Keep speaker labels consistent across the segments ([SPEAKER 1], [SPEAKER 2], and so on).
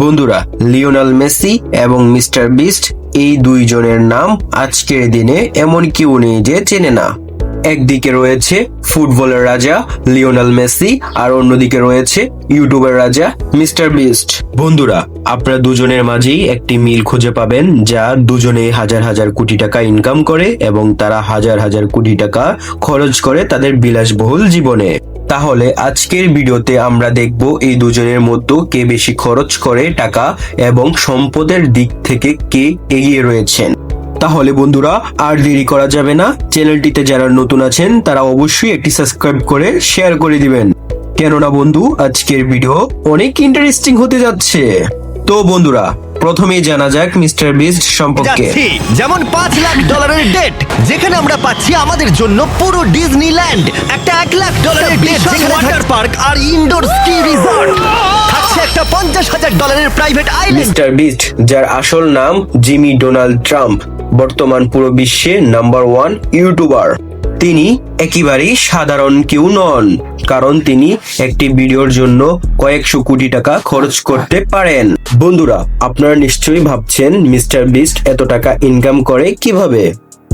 [SPEAKER 1] বন্ধুরা, Lionel Messi এবং mister Beast এই দুইজনের নাম আজকের দিনে এমন কেউ নেই যে চেনে না। একদিকে রয়েছে ফুটবলের রাজা লিওনাল মেসি আর অন্যদিকে রয়েছে ইউটিউবের রাজা মিস্টার বিস্ট। বন্ধুরা, আপনারা দুজনের মাঝেই একটি মিল খুঁজে পাবেন যা দুজনে হাজার হাজার কোটি টাকা ইনকাম করে এবং তারা হাজার হাজার কোটি টাকা খরচ করে তাদের বিলাসবহুল জীবনে। তাহলে আজকের ভিডিওতে আমরা দেখব এই দুজনের মধ্যে কে বেশি খরচ করে টাকা এবং সম্পদের দিক থেকে কে এগিয়ে রয়েছেন। তাহলে বন্ধুরা, আর দেরি করা যাবে না। চ্যানেলটিতে যারা নতুন আছেন, তারা অবশ্যই একটি সাবস্ক্রাইব করে শেয়ার করে দিবেন। কেননা বন্ধু, আজকের ভিডিও অনেক ইন্টারেস্টিং হতে যাচ্ছে। তো বন্ধুরা প্রথমেই জানা যাক মিস্টার বিস্ট সম্পর্কে।
[SPEAKER 2] যাচ্ছি যেমন পাঁচ লাখ ডলারের ডেট যেখানে আমরা পাচ্ছি আমাদের জন্য পুরো ডিজনিল্যান্ড। একটা এক লাখ ডলারের ডেট যেখানে ওয়াটার পার্ক আর ইনডোর স্কি রিসর্ট থাকছে একটা পঞ্চাশ হাজার ডলারের প্রাইভেট আইল্যান্ড
[SPEAKER 1] মিস্টার বিস্ট যার আসল নাম জিমি ডোনাল্ড ট্রাম্প বর্তমান পুরো বিশ্বে নাম্বার ওয়ান ইউটিউবার তিনি একেবারেই সাধারণ কেউ নন, কারণ তিনি একটি ভিডিওর জন্য কয়েকশো কোটি টাকা খরচ করতে পারেন। বন্ধুরা, আপনারা নিশ্চয়ই ভাবছেন, মিস্টার বিস্ট এত টাকা ইনকাম করে কীভাবে?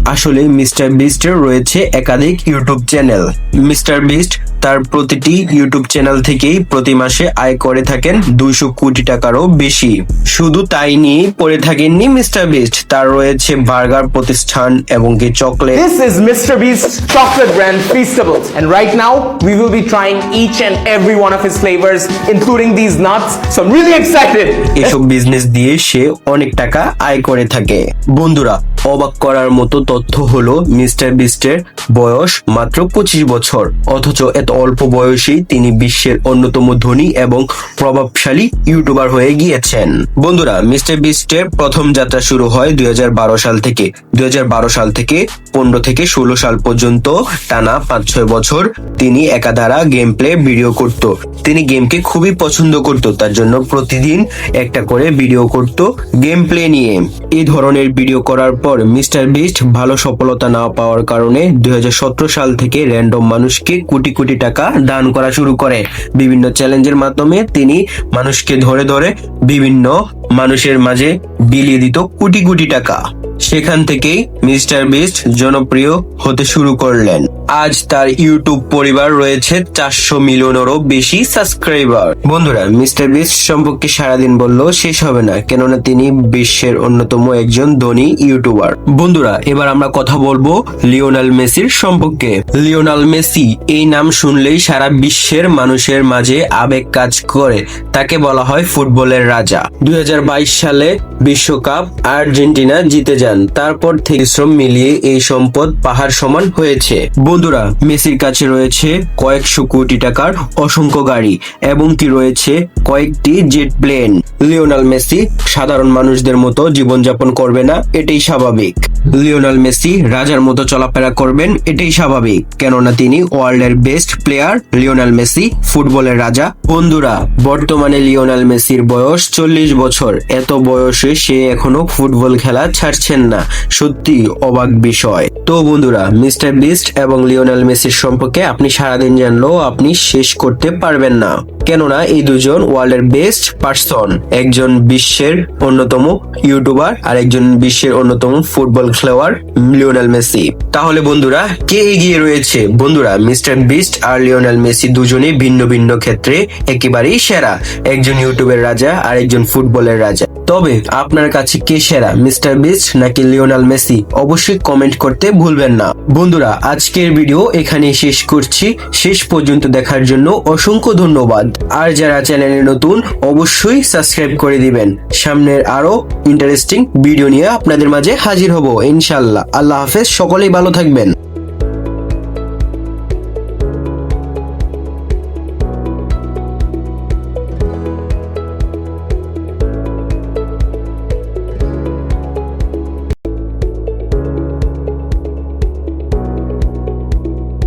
[SPEAKER 1] আসলে মিস্টার বিস্টের রয়েছে একাধিক ইউটিউব চ্যানেল মিস্টার বিস্ট তার প্রতিটি ইউটিউব চ্যানেল থেকেই প্রতি মাসে আয় করে থাকেন দুইশো কোটি টাকারও বেশি শুধু তাই নিয়ে পড়ে থাকেননি মিস্টার বিস্ট তার রয়েছে বার্গার প্রতিষ্ঠান এবং কি chocolate
[SPEAKER 3] This is Mr. Beast's chocolate brand Feastables, and right now we will be trying each and every one of his flavors, including these nuts. So I'm really excited.
[SPEAKER 1] এসব business দিয়ে সে অনেক টাকা আয় করে থাকে বন্ধুরা অবাক করার মতো তথ্য হলো মিস্টার বিস্টের বয়স মাত্র পঁচিশ বছর। অথচ এত অল্প বয়সেই তিনি বিশ্বের অন্যতম ধনী এবং প্রভাবশালী ইউটিউবার হয়ে গিয়েছেন। বন্ধুরা, মিস্টার বিস্টের প্রথম যাত্রা শুরু হয় দুই হাজার বারো সাল থেকে। দুই হাজার বারো সাল থেকে পনেরো থেকে ষোলো সাল পর্যন্ত টানা পাঁচ ছয় বছর তিনি একাধারা গেম প্লে ভিডিও করত। তিনি গেমকে খুবই পছন্দ করত, তার জন্য প্রতিদিন একটা করে ভিডিও করত গেম প্লে নিয়ে। এই ধরনের ভিডিও করার পর মিস্টার বিস্ট ভালো সফলতা না পাওয়ার কারণে দুই হাজার সতেরো সাল থেকে র্যান্ডম মানুষকে কোটি কোটি টাকা দান করা শুরু করে। বিভিন্ন চ্যালেঞ্জের মাধ্যমে তিনি মানুষকে ধরে ধরে বিভিন্ন মানুষের মাঝে বিলিয়ে দিত কোটি কোটি টাকা। সেখান থেকেই মিস্টার বিস্ট জনপ্রিয় হতে শুরু করলেন। আজ তার ইউটিউব পরিবার রয়েছে চারশো মিলিয়নেরও বেশি সাবস্ক্রাইবার। বন্ধুরা, মিস্টার বিস্ট সম্পর্কে সারাদিন বললেও শেষ হবে না, কেননা তিনি বিশ্বের অন্যতম একজন ধনী ইউটিউবার। বন্ধুরা, এবার আমরা কথা বলব লিওনাল মেসির সম্পর্কে। লিওনাল মেসি এই নাম শুনলেই সারা বিশ্বের মানুষের মাঝে আবেগ কাজ করে, তাকে বলা হয় ফুটবলের রাজা। দুই হাজার বাইশ সালে বিশ্বকাপ আর্জেন্টিনা জিতে যান, তারপর থেকে শ্রম মিলিয়ে এই সম্পদ পাহাড় সমান হয়েছে। বন্ধুরা, মেসির কাছে রয়েছে কয়েকশো কোটি টাকার অসংখ্য গাড়ি, এবং কি রয়েছে কয়েকটি জেট প্লেন। লিওনাল মেসি সাধারণ মানুষদের মতো জীবনযাপন করবে না, এটাই স্বাভাবিক। লিওনাল মেসি রাজার মতো চলাফেরা করবেন, এটাই স্বাভাবিক। কেননা তিনি ওয়ার্ল্ডের বেস্ট প্লেয়ার, লিওনাল মেসি, ফুটবলের রাজা। বন্ধুরা, বর্তমানে লিওনাল মেসির বয়স চল্লিশ বছর। এত বয়সে সে এখনও ফুটবল খেলা ছাড়ছেন না। সত্যি অবাক বিষয়। তো বন্ধুরা, মিস্টার বিস্ট এবং লিওনাল মেসির সম্পর্কে আপনি সারাদিন জানলেও আপনি শেষ করতে পারবেন না। কেননা এই দুজন ওয়ার্ল্ডের বেস্ট পার্সন। একজন বিশ্বের অন্যতম ইউটিউবার আর একজন বিশ্বের অন্যতম ফুটবল খেলোয়াড় লিওনেল মেসি তাহলে বন্ধুরা, কে এগিয়ে রয়েছে? বন্ধুরা, মিস্টার বিস্ট আর লিওনেল মেসি দুজনে ভিন্ন ভিন্ন ক্ষেত্রে একেবারেই সেরা। একজন ইউটিউবের রাজা আর একজন ফুটবলের রাজা। তবে আপনার কাছে কে সেরা, মিস্টার বিস্ট নাকি লিওনাল মেসি? অবশ্যই কমেন্ট করতে ভুলবেন না। বন্ধুরা, আজকের ভিডিও এখানে শেষ করছি। শেষ পর্যন্ত দেখার জন্য অসংখ্য ধন্যবাদ। আর যারা চ্যানেলে নতুন, অবশ্যই সাবস্ক্রাইব করে দিবেন। সামনের আরও ইন্টারেস্টিং ভিডিও নিয়ে আপনাদের মাঝে হাজির হব ইনশাল্লাহ আল্লাহ হাফেজ, সকলেই ভালো থাকবেন।